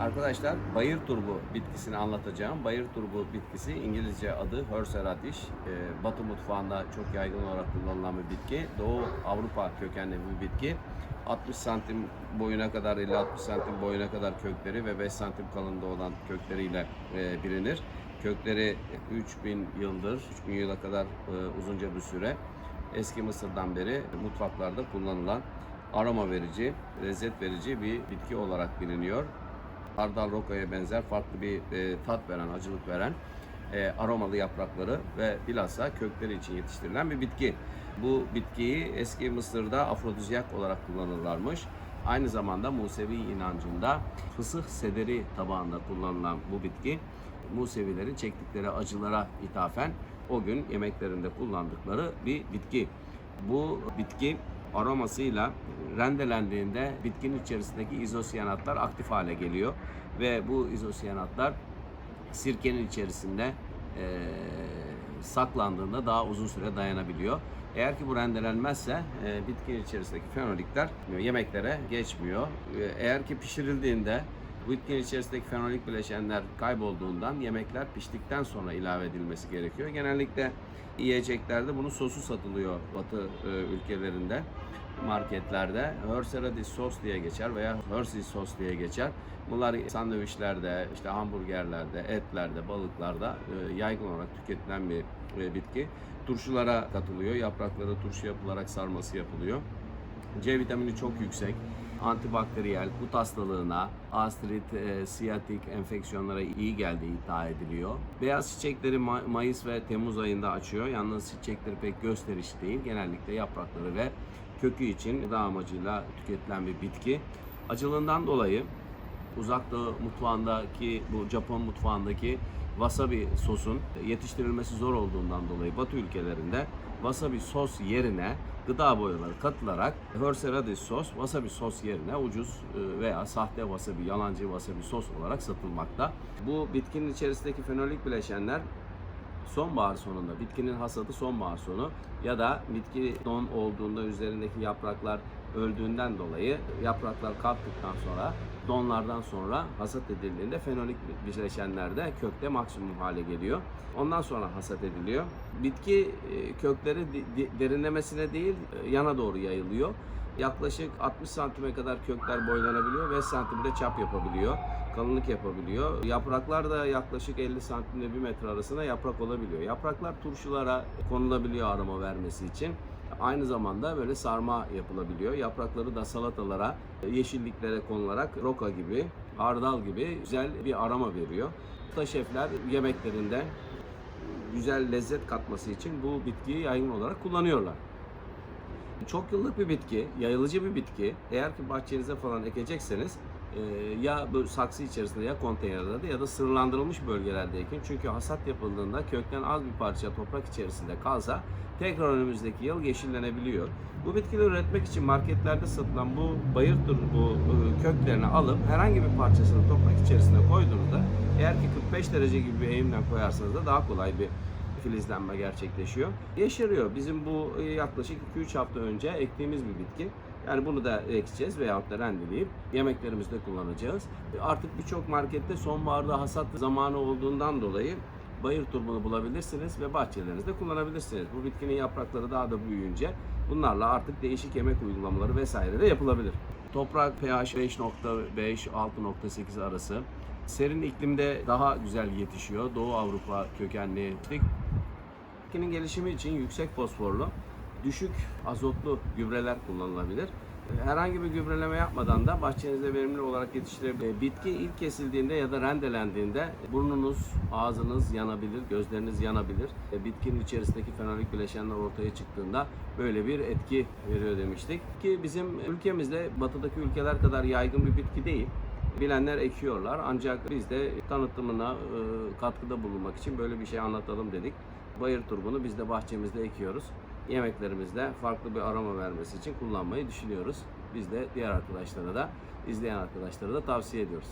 arkadaşlar bayır turbu bitkisini anlatacağım. Bayır turbu bitkisi İngilizce adı Horse radish. Ee, Batı mutfağında çok yaygın olarak kullanılan bir bitki. Doğu Avrupa kökenli bir bitki. 60 santim boyuna kadar 50-60 santim boyuna kadar kökleri ve 5 santim kalınlığı olan kökleriyle e, bilinir. Kökleri 3000 yıldır, 3000 yıla kadar e, uzunca bir süre eski Mısır'dan beri mutfaklarda kullanılan aroma verici, lezzet verici bir bitki olarak biliniyor. Hardal rokaya benzer farklı bir e, tat veren, acılık veren e, aromalı yaprakları ve bilhassa kökleri için yetiştirilen bir bitki. Bu bitkiyi eski Mısır'da afrodizyak olarak kullanırlarmış. Aynı zamanda Musevi inancında fısıh sederi tabağında kullanılan bu bitki Musevilerin çektikleri acılara ithafen o gün yemeklerinde kullandıkları bir bitki. Bu bitki aromasıyla rendelendiğinde bitkinin içerisindeki izosiyanatlar aktif hale geliyor ve bu izosiyanatlar sirkenin içerisinde eee, saklandığında daha uzun süre dayanabiliyor. Eğer ki bu rendelenmezse e, bitkinin içerisindeki fenolikler yemeklere geçmiyor. E, Eğer ki pişirildiğinde bu bitkinin içerisindeki fenolik bileşenler kaybolduğundan yemekler piştikten sonra ilave edilmesi gerekiyor. Genellikle yiyeceklerde bunun sosu satılıyor Batı e, ülkelerinde marketlerde. Hörseradi sos diye geçer veya Hörsi sos diye geçer. Bunlar sandviçlerde, işte hamburgerlerde, etlerde, balıklarda e, yaygın olarak tüketilen bir e, bitki. Turşulara katılıyor. Yaprakları turşu yapılarak sarması yapılıyor. C vitamini çok yüksek. Antibakteriyel, kut hastalığına, astrit, e, siyatik enfeksiyonlara iyi geldiği iddia ediliyor. Beyaz çiçekleri Ma- Mayıs ve Temmuz ayında açıyor. Yalnız çiçekleri pek gösterişli değil. Genellikle yaprakları ve kökü için gıda amacıyla tüketilen bir bitki. Acılığından dolayı Uzak Doğu mutfağındaki bu Japon mutfağındaki wasabi sosun yetiştirilmesi zor olduğundan dolayı Batı ülkelerinde wasabi sos yerine gıda boyaları katılarak Horseradish sos wasabi sos yerine ucuz e, veya sahte wasabi, yalancı wasabi sos olarak satılmakta. Bu bitkinin içerisindeki fenolik bileşenler sonbahar sonunda bitkinin hasadı sonbahar sonu ya da bitki don olduğunda üzerindeki yapraklar öldüğünden dolayı yapraklar kalktıktan sonra donlardan sonra hasat edildiğinde fenolik bileşenler de kökte maksimum hale geliyor. Ondan sonra hasat ediliyor. Bitki e, kökleri derinlemesine değil e, yana doğru yayılıyor. Yaklaşık 60 santime kadar kökler boylanabiliyor ve santimde çap yapabiliyor. Kalınlık yapabiliyor. Yapraklar da yaklaşık 50 santimle 1 metre arasında yaprak olabiliyor. Yapraklar turşulara konulabiliyor aroma vermesi için. Aynı zamanda böyle sarma yapılabiliyor. Yaprakları da salatalara, yeşilliklere konularak roka gibi, hardal gibi güzel bir aroma veriyor. Usta şefler yemeklerinde güzel lezzet katması için bu bitkiyi yaygın olarak kullanıyorlar. Çok yıllık bir bitki, yayılıcı bir bitki. Eğer ki bahçenize falan ekecekseniz e, ya böyle saksı içerisinde ya konteynerlerde ya da sınırlandırılmış bölgelerde ekin. Çünkü hasat yapıldığında kökten az bir parça toprak içerisinde kalsa tekrar önümüzdeki yıl yeşillenebiliyor. Bu bitkileri üretmek için marketlerde satılan bu bayır turu bu e, köklerini alıp herhangi bir parçasını toprak içerisine koyduğunuzda eğer ki 45 derece gibi bir eğimden koyarsanız da daha kolay bir filizlenme gerçekleşiyor. Yeşeriyor. Bizim bu e, yaklaşık 2-3 hafta önce ektiğimiz bir bitki. Yani bunu da ekeceğiz veyahut da rendeleyip yemeklerimizde kullanacağız. Artık birçok markette sonbaharda hasat zamanı olduğundan dolayı bayır turbunu bulabilirsiniz ve bahçelerinizde kullanabilirsiniz. Bu bitkinin yaprakları daha da büyüyünce bunlarla artık değişik yemek uygulamaları vesaire de yapılabilir. Toprak pH 5.5-6.8 arası. Serin iklimde daha güzel yetişiyor. Doğu Avrupa kökenli bitkinin gelişimi için yüksek fosforlu, düşük azotlu gübreler kullanılabilir. Herhangi bir gübreleme yapmadan da bahçenizde verimli olarak yetiştirebilir. Bitki ilk kesildiğinde ya da rendelendiğinde burnunuz, ağzınız yanabilir, gözleriniz yanabilir. Bitkinin içerisindeki fenolik bileşenler ortaya çıktığında böyle bir etki veriyor demiştik. Ki bizim ülkemizde batıdaki ülkeler kadar yaygın bir bitki değil. Bilenler ekiyorlar ancak biz de tanıtımına e, katkıda bulunmak için böyle bir şey anlatalım dedik. Bayır turbunu biz de bahçemizde ekiyoruz. Yemeklerimizde farklı bir aroma vermesi için kullanmayı düşünüyoruz. Biz de diğer arkadaşlara da, izleyen arkadaşlara da tavsiye ediyoruz.